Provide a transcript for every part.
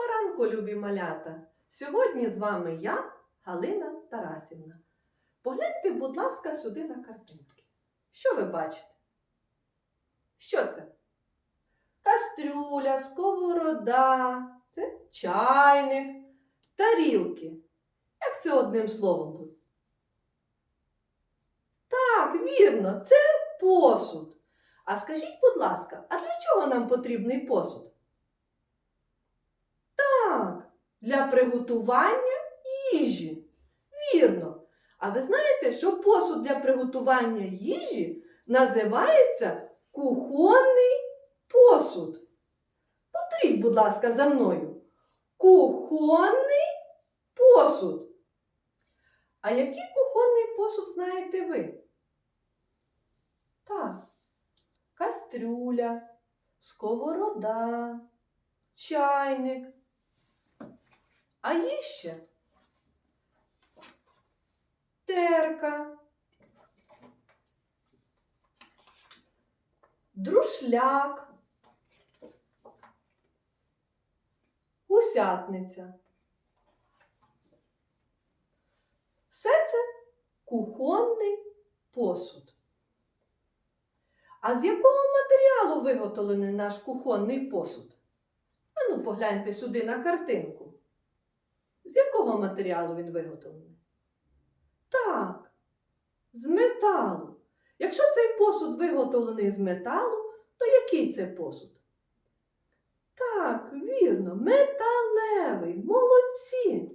Доброго ранку, любі малята! Сьогодні з вами я, Галина Тарасівна. Погляньте, будь ласка, сюди на картинки. Що ви бачите? Що це? Кастрюля, сковорода, це чайник, тарілки. Як це одним словом буде? Так, вірно, це посуд. А скажіть, будь ласка, а для чого нам потрібний посуд? Так, для приготування їжі. Вірно. А ви знаєте, що посуд для приготування їжі називається кухонний посуд? Повторіть, будь ласка, за мною. Кухонний посуд. А який кухонний посуд знаєте ви? Так, кастрюля, сковорода, чайник. А є ще терка, друшляк, гусятниця. Все це кухонний посуд. А з якого матеріалу виготовлений наш кухонний посуд? Ану, погляньте сюди на картинку. Якого матеріалу він виготовлений? Так, з металу. Якщо цей посуд виготовлений з металу, то який це посуд? Так, вірно, металевий, молодці.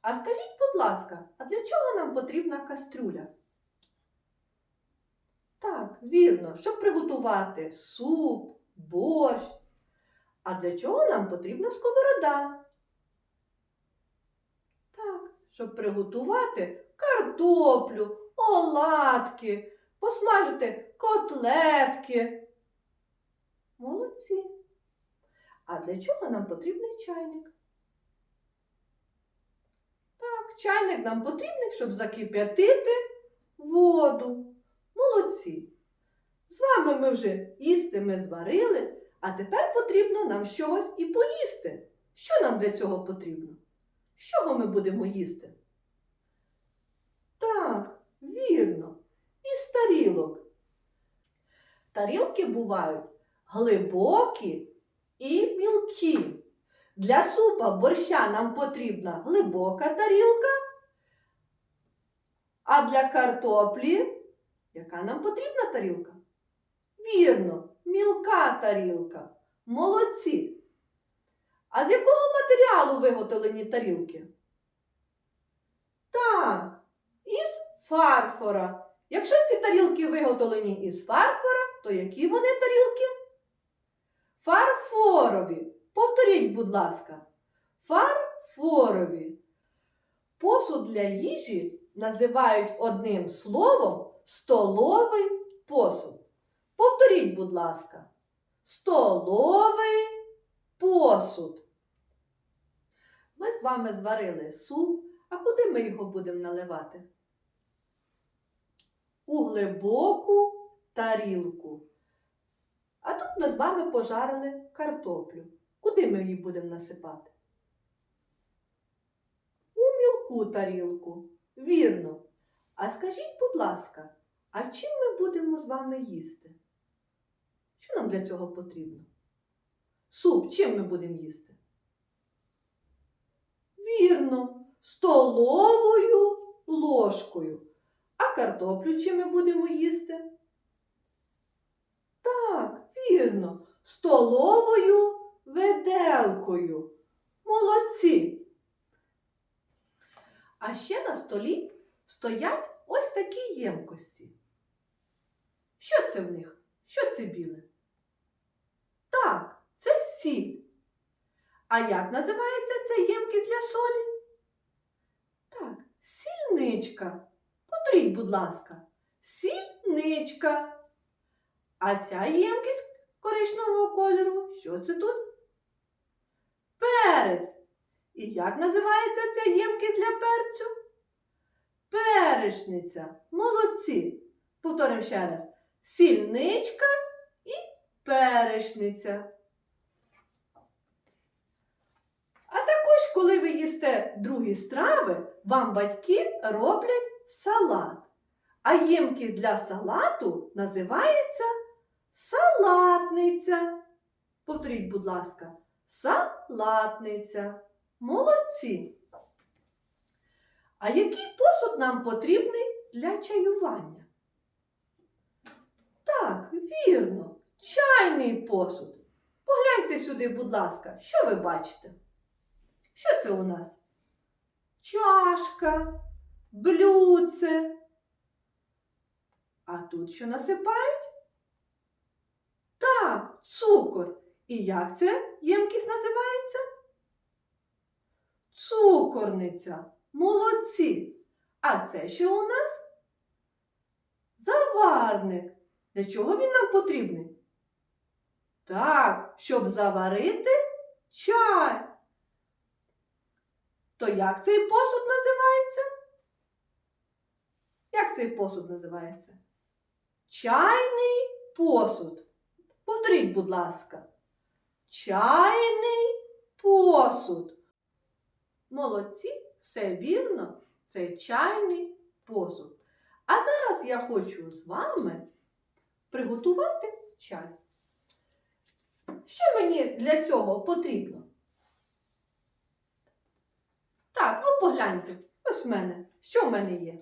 А скажіть, будь ласка, а для чого нам потрібна кастрюля? Так, вірно, щоб приготувати суп, борщ. А для чого нам потрібна сковорода? Так, щоб приготувати картоплю, оладки, посмажити котлетки. Молодці. А для чого нам потрібний чайник? Так, чайник нам потрібний, щоб закип'ятити воду. Молодці. З вами ми вже їсти ми зварили. А тепер потрібно нам щось і поїсти. Що нам для цього потрібно? З чого ми будемо їсти? Так, вірно, із тарілок. Тарілки бувають глибокі і мілкі. Для супа борща нам потрібна глибока тарілка, а для картоплі яка нам потрібна тарілка? Вірно, мілка тарілка. Молодці. А з якого матеріалу виготовлені тарілки? Так, із фарфора. Якщо ці тарілки виготовлені із фарфора, то які вони тарілки? Фарфорові. Повторіть, будь ласка, фарфорові. Посуд для їжі називають одним словом столовий посуд. Повторіть, будь ласка, столовий посуд. Ми з вами зварили суп, а куди ми його будемо наливати? У глибоку тарілку. А тут ми з вами пожарили картоплю. Куди ми її будемо насипати? У мілку тарілку. Вірно. А скажіть, будь ласка, а чим ми будемо з вами їсти? Що нам для цього потрібно? Суп чим ми будемо їсти? Вірно, столовою ложкою. А картоплю чим ми будемо їсти? Так, вірно, столовою виделкою. Молодці. А ще на столі стоять ось такі ємкості. Що це в них? Що це біле? Так, це сіль. А як називається ця ємкість для солі? Так, сільничка. Повторіть, будь ласка, сільничка. А ця ємкість коричневого кольору, що це тут? Перець. І як називається ця ємкість для перцю? Перешниця. Молодці. Повторимо ще раз. Сільничка і перешниця. Їсте другі страви, вам батьки роблять салат. А ємкість для салату називається салатниця. Повторіть, будь ласка, салатниця. Молодці. А який посуд нам потрібний для чаювання? Так, вірно, чайний посуд. Погляньте сюди, будь ласка, що ви бачите? Що це у нас? Чашка, блюдце. А тут що насипають? Так, цукор. І як це ємкість називається? Цукорниця. Молодці. А це що у нас? Заварник. Для чого він нам потрібний? Так, щоб заварити чай. То як цей посуд називається? Як цей посуд називається? Чайний посуд. Повторіть, будь ласка. Чайний посуд. Молодці, все вірно, це чайний посуд. А зараз я хочу з вами приготувати чай. Що мені для цього потрібно? Так, ну погляньте, ось в мене. Що в мене є?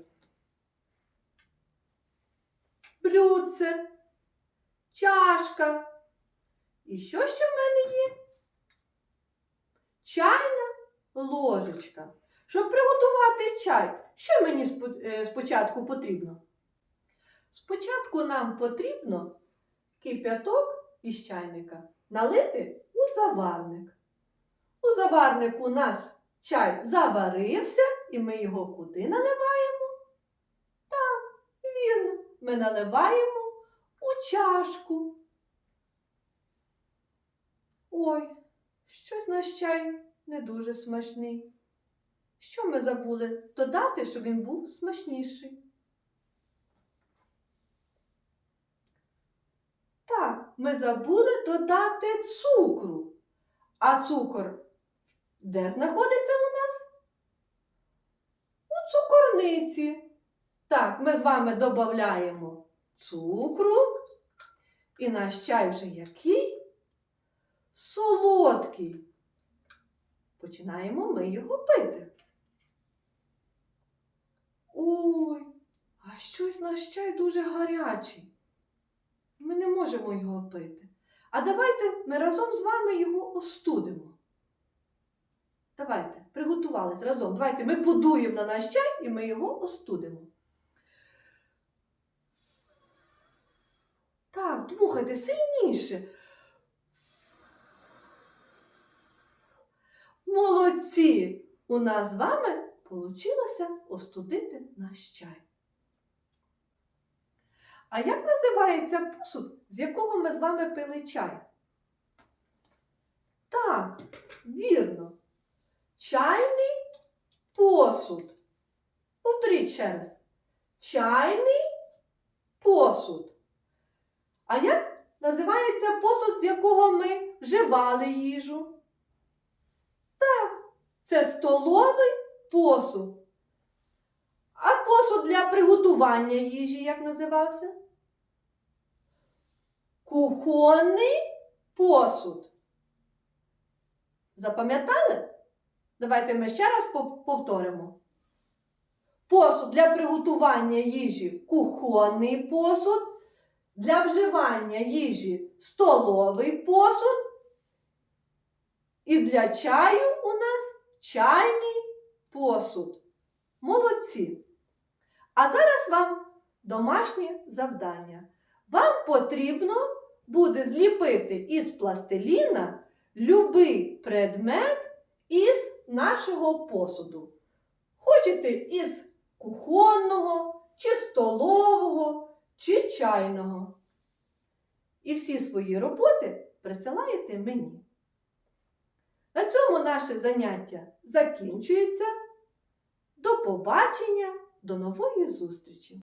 Блюдце, чашка. І що ще в мене є? Чайна ложечка. Щоб приготувати чай, що мені е, спочатку потрібно? Спочатку нам потрібно кип'яток із чайника налити у заварник. У заварнику наш чай заварився, і ми його куди наливаємо? Так, вірно, ми наливаємо у чашку. Ой, щось наш чай не дуже смачний. Що ми забули додати, щоб він був смачніший? Так, ми забули додати цукру. А цукор де знаходиться у нас? У цукорниці. Так, ми з вами додаємо цукру. І наш чай вже який? Солодкий. Починаємо ми його пити. Ой, а щось наш чай дуже гарячий. Ми не можемо його пити. А давайте ми разом з вами його остудимо. Давайте, приготувались разом. Давайте ми подуємо на наш чай і ми його остудимо. Так, дмухайте сильніше. Молодці! У нас з вами вийшло остудити наш чай. А як називається посуд, з якого ми з вами пили чай? Так, вірно. Чайний посуд. Повторіть ще раз. Чайний посуд. А як називається посуд, з якого ми вживали їжу? Так, це столовий посуд. А посуд для приготування їжі як називався? Кухонний посуд. Запам'ятали? Давайте ми ще раз повторимо. Посуд для приготування їжі кухонний посуд, для вживання їжі столовий посуд. І для чаю у нас чайний посуд. Молодці! А зараз вам домашнє завдання. Вам потрібно буде зліпити із пластиліна любий предмет із нашого посуду. Хочете із кухонного, чи столового, чи чайного. І всі свої роботи присилаєте мені. На цьому наше заняття закінчується. До побачення, до нової зустрічі!